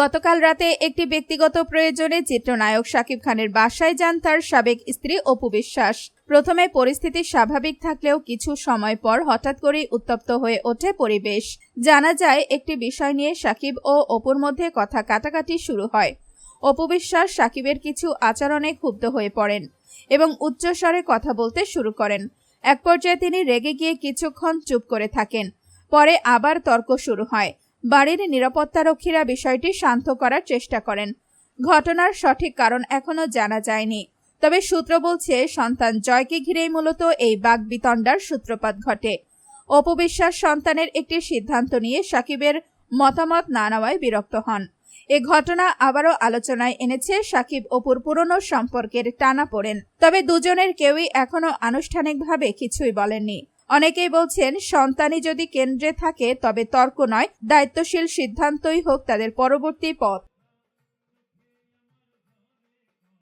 গতকাল রাতে একটি ব্যক্তিগত প্রয়োজনে চিত্রনায়ক শাকিব খানের বাসায় যান তার সাবেক স্ত্রী অপু বিশ্বাস। প্রথমে পরিস্থিতি স্বাভাবিক থাকলেও কিছু সময় পর হঠাৎ করেই উত্তপ্ত হয়ে ওঠে পরিবেশ। জানা যায়, একটি বিষয় নিয়ে সাকিব ও অপুর মধ্যে কথা কাটাকাটি শুরু হয়। অপু বিশ্বাস সাকিবের কিছু আচরণে ক্ষুব্ধ হয়ে পড়েন এবং উচ্চস্বরে কথা বলতে শুরু করেন। এক পর্যায়ে তিনি রেগে গিয়ে কিছুক্ষণ চুপ করে থাকেন। পরে আবার তর্ক শুরু হয়। বাড়ির নিরাপত্তারক্ষীরা বিষয়টি শান্ত করার চেষ্টা করেন। ঘটনার সঠিক কারণ এখনও জানা যায়নি। তবে সূত্র বলছে, সন্তান জয়কে ঘিরেই মূলত এই বাগবিতণ্ডার সূত্রপাত ঘটে। অপবিশ্বাস সন্তানের একটি সিদ্ধান্ত নিয়ে সাকিবের মতামত না নেওয়ায় বিরক্ত হন। এ ঘটনা আবারও আলোচনায় এনেছে, সাকিব অপুর পুরনো সম্পর্কের টানা পড়েন। তবে দুজনের কেউই এখনও আনুষ্ঠানিকভাবে কিছুই বলেননি। অনেকেই বলছেন, সন্তানই যদি কেন্দ্রে থাকে, তবে তর্ক নয়, দায়িত্বশীল সিদ্ধান্তই হোক তাদের পরবর্তী পথ।